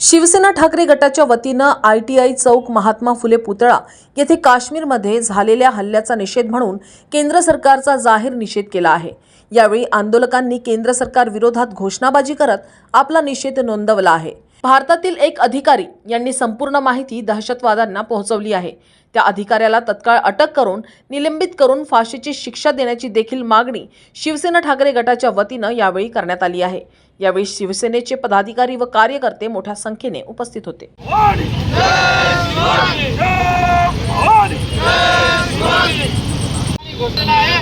शिवसेना ठाकरे गटाच्या वतीनं I T I चौक महात्मा फुले पुतळा येथे काश्मीरमध्ये झालेल्या हल्ल्याचा निषेध म्हणून केंद्र सरकारचा जाहीर निषेध केला आहे. यावेळी आंदोलकांनी केंद्र सरकार विरोधात घोषणाबाजी करत आपला निषेध नोंदवला आहे. भारतातील एक अधिकारी यांनी संपूर्ण माहिती दहशतवाद्यांना पोहोचवली आहे. त्या अधिकाऱ्याला तत्काळ अटक करून निलंबित करून फाशीची शिक्षा देण्याची देखील मागणी शिवसेना ठाकरे गटाच्या वतीनं यावेळी करण्यात आली आहे. यावेळी शिवसेनेचे पदाधिकारी व कार्यकर्ते मोठ्या संख्येने उपस्थित होते. घोषणा आहे.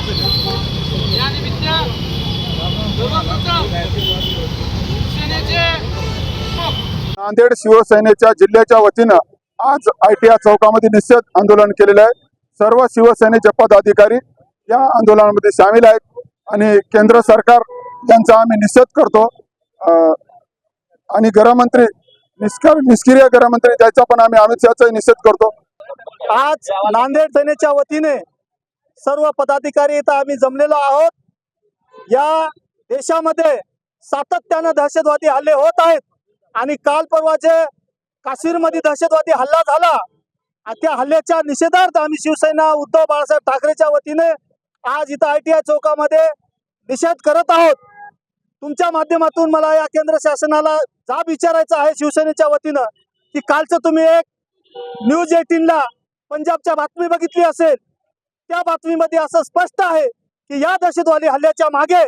नांदेड शिवसेनेच्या जिल्ह्याच्या वतीनं आज आय टी आर चौकामध्ये निषेध आंदोलन केलेलं आहे. सर्व शिवसेनेचे पदाधिकारी या आंदोलनामध्ये सामील आहेत आणि केंद्र सरकार यांचा आम्ही निषेध करतो. आणि गृहमंत्री निष्कर निष्क्रिय गृहमंत्री त्याचा पण आम्ही अमित शहाचा निषेध करतो. आज नांदेड सेनेच्या वतीने सर्व पदाधिकारी इथं आम्ही जमलेलो आहोत. या देशामध्ये सातत्यानं दहशतवादी हल्ले होत आहेत. आणि काल परवा जे काश्मीरमध्ये दहशतवादी हल्ला झाला त्या हल्ल्याच्या निषेधार्थ आम्ही शिवसेना उद्धव बाळासाहेब ठाकरेच्या वतीने आज इथं आय टी आय चौकामध्ये निषेध करत आहोत. तुमच्या माध्यमातून मला या केंद्र शासनाला जाब विचारायचा आहे शिवसेनेच्या वतीनं की कालचं तुम्ही एक न्यूज एटीनला पंजाबच्या बातमी बघितली असेल त्या बातमीमध्ये असं स्पष्ट आहे की या दहशतवादी हल्ल्याच्या मागे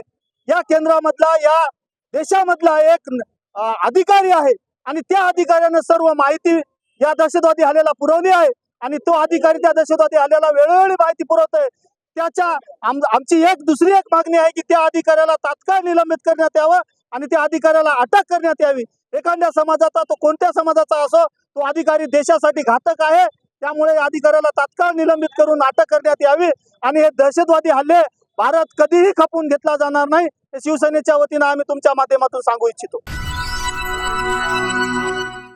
या केंद्रामधला या देशामधला एक अधिकारी आहे. आणि त्या अधिकाऱ्यानं सर्व माहिती या दहशतवादी हल्ल्याला पुरवली आहे. आणि तो अधिकारी त्या दहशतवादी हल्ल्याला वेळोवेळी माहिती पुरवतोय. त्याच्या आम- आमची एक दुसरी एक मागणी आहे की त्या अधिकाऱ्याला तात्काळ निलंबित करण्यात यावं आणि त्या अधिकाऱ्याला अटक करण्यात यावी. एखाद्या समाजाचा तो कोणत्या समाजाचा असो तो अधिकारी देशासाठी घातक आहे. त्यामुळे या अधिकाऱ्याला तात्काळ निलंबित करून अटक करण्यात यावी. आणि हे दहशतवादी हल्ले भारत कधीही खपून घेतला जाणार नाही. हे शिवसेनेच्या वतीनं आम्ही तुमच्या माध्यमातून सांगू इच्छितो.